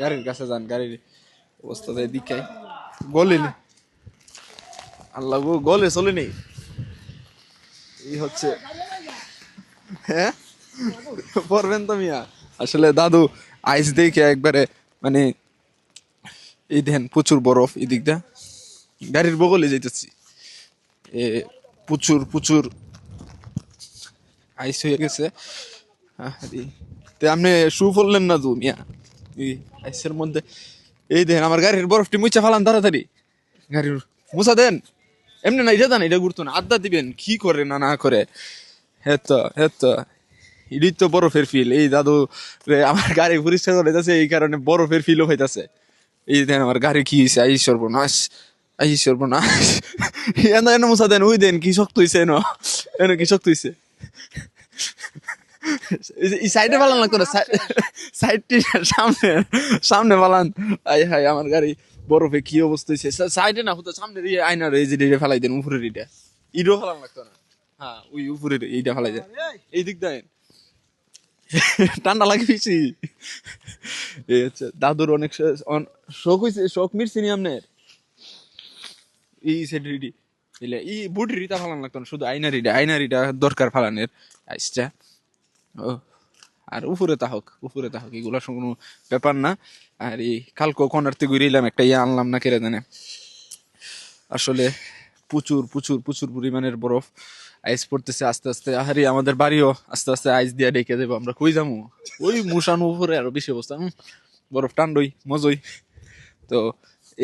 গাড়ির কাছে যান, গাড়ির অবস্থাটা এদিকে। গলে নি আল্লাহ গলে চলে নেই এই হচ্ছে। হ্যাঁ? পড়বেন তো মিয়া। আসলে দাদু আইস দেখে একবারে মানে এই দেখেন প্রচুর বরফ এই দিকটা গাড়ির বগলে যাইতেছি। এ, প্রচুর প্রচুর আইস হয়ে গেছে। আপনি শু পড়লেন না তো মিয়া? আইসের মধ্যে, এই দেখেন আমার গাড়ির বরফটি মুচা ফালান তাড়াতাড়ি। গাড়ির মুছা দেন। এমনি না, এটা দেন, এটা গুরুত্ব না, আড্ডা দিবেন, কি করে না না করে। হেত হেত এটাই তো বরফের ফিল এই দাদু রে, আমার গাড়ি পরিষ্কার করে যাচ্ছে এই কারণে বরফের ফিলও হইতাছে। এই দেন আমার গাড়ি কি হয়েছে আই সর্বনাশ আই সর্বনাশ। এন এন মুছা দেন, ওই দেন, কি শক্ত হইছে, এন এন, কি শক্ত হইছে। সাইডে পালান লাগতো না সাইডটি সামনে সামনে পালান। আই হাই আমার গাড়ি বরফে কি অবস্থা হয়েছে সাইডে না হতো সামনে দিয়ে আয়নার এই যে ফেলাই দেন উপরের ইটা। ইডও ফেলান লাগতো না। হ্যাঁ ওই উপরের এইটা ফেলাই দেন। এই। দিক দেন। ঠান্ডা লাগে বেশি। এই হচ্ছে দাদুর অনেক শখ হয়েছে শখ মিটছে নি আপনার এই এলে এই বুট রিটা ফালান লাগতো না শুধু আইনারিটা আইনারিটা দরকার ফালানের। আইসটা আর উপরে তাহক উপরে তাহক এগুলো কোনো ব্যাপার না। আর এই কালকে কনারতে ঘুরিলাম একটা ইয়ে আনলাম না কেড়ে জানে। আসলে প্রচুর প্রচুর প্রচুর পরিমাণের বরফ। আইস পড়তেছে আস্তে আস্তে। আহারি, আমাদের বাড়িও আস্তে আস্তে আইস দিয়ে ডেকে দেবো, আমরা কই যাব ওই মুসানো উপরে আরও বেশি অবস্থা বরফ টান্ডই মজই। তো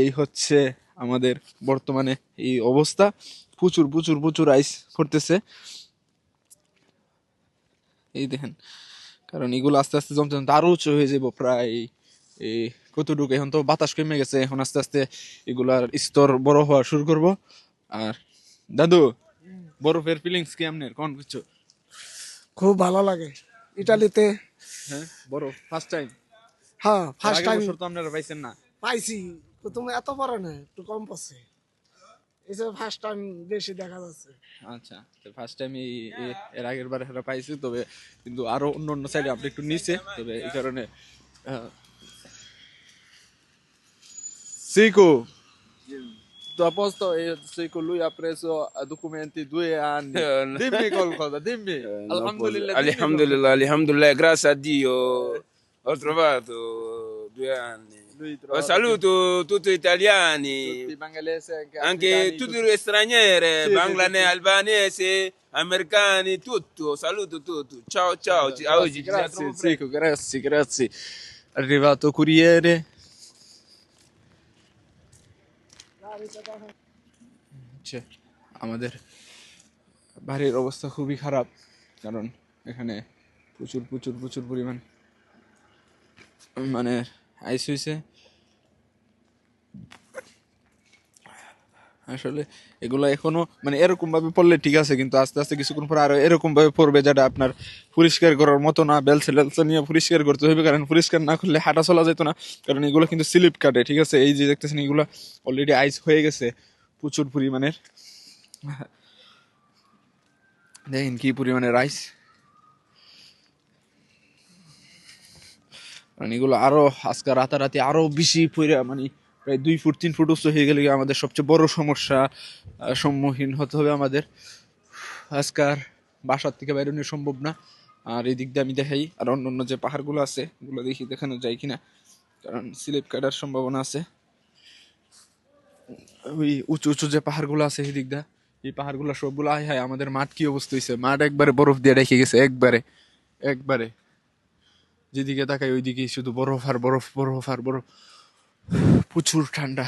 এই হচ্ছে আমাদের বর্তমানে এই অবস্থা। প্রচুর প্রচুর প্রচুর আইস পড়তেছে। এই দেখেন কারণ এগুলো আস্তে আস্তে জমতে জমতে আরও উঁচু হয়ে যাব প্রায় এই কতটুকু? এখন তো বাতাস কমে গেছে এখন আস্তে আস্তে এগুলার স্তর বড় হওয়া শুরু করব। আর দাদু বরফের ফিলিংস কি আপনার কোন কিছু? খুব ভালো লাগে। ইটালিতে হ্যাঁ বরফ ফার্স্ট টাইম হ্যাঁ ফার্স্ট টাইম তো আপনারা পাইছেন না। পাইছি তো তুমি এত পারো না একটু কম পাচ্ছে। এসব ফার্স্ট টাইম বেশি দেখা যাচ্ছে আচ্ছা তো ফার্স্ট টাইম এই এই- এর আগের বার আমরা পাইছি তবে কিন্তু আরো অন্য অন্য সাইডে আপনি একটু নিচে তবে এই কারণে Sico, tu a posto e Sico lui ha preso eh, documenti due anni. Dimmi qualcosa, dimmi. Alhamdulillah. dimmi Alhamdulillah, alhamdulillah, grazie a Dio ho trovato due anni. qualcosa. Lui Ho trova saluto tutti gli italiani, tutti bangalese, anche, anche africani, tutti tutti- le straniere, Sì, sì, bangladesi, sì. albanesi, americani, tutto, saluto tutto. Ciao ciao, ci- a oggi ci siamo grazie, troppo Sico, grazie, grazie. È arrivato corriere. হচ্ছে আমাদের বাড়ির অবস্থা খুবই খারাপ কারণ এখানে প্রচুর প্রচুর প্রচুর পরিমাণ মানে আইস হয়েছে আসলে এগুলো এখনও মানে এরকম ভাবে পড়লে ঠিক আছে, কিন্তু আস্তে আস্তে কিছুক্ষণ পর আরও এরকম ভাবে পড়বে যেটা আপনার পরিষ্কার করার মতো না বেলসে টেলসে নিয়ে পরিষ্কার করতে হবে কারণ পরিষ্কার না করলে হাঁটা চলা যেত না, কারণ এগুলো কিন্তু স্লিপ কাটে, ঠিক আছে? এই যে দেখতেছেন এগুলো অলরেডি আইস হয়ে গেছে প্রচুর পরিমাণের। দেখেন কি পরিমাণের আইস মানে এগুলো আরও আজকে রাতারাতি আরও বেশি পইরা মানে প্রায় দুই ফুট, তিন ফুট উচ্চ হয়ে গেলে আমাদের সবচেয়ে বড় সমস্যা সম্মুখীন হতে হবে আমাদের। আজকার বাসার থেকে বেরোনো সম্ভব না। আর এই দিক দিয়ে আমি দেখাই। আর অন্য অন্য যে পাহাড়গুলো আছে, এগুলো দেখি দেখানো যায় কিনা। কারণ স্লিপ কাটার সম্ভাবনা আছে। ওই উঁচু উঁচু যে পাহাড়গুলো আছে এই দিক দিয়ে, এই পাহাড়গুলো সবগুলো আয় হায়, আমাদের মাঠ কি অবস্থা হয়েছে মাঠ একবারে বরফ দিয়ে রেখে গেছে, একবারে একবারে। যেদিকে তাকাই ওইদিকে শুধু বরফ আর বরফ বরফ আর বরফ। প্রচুর ঠান্ডা।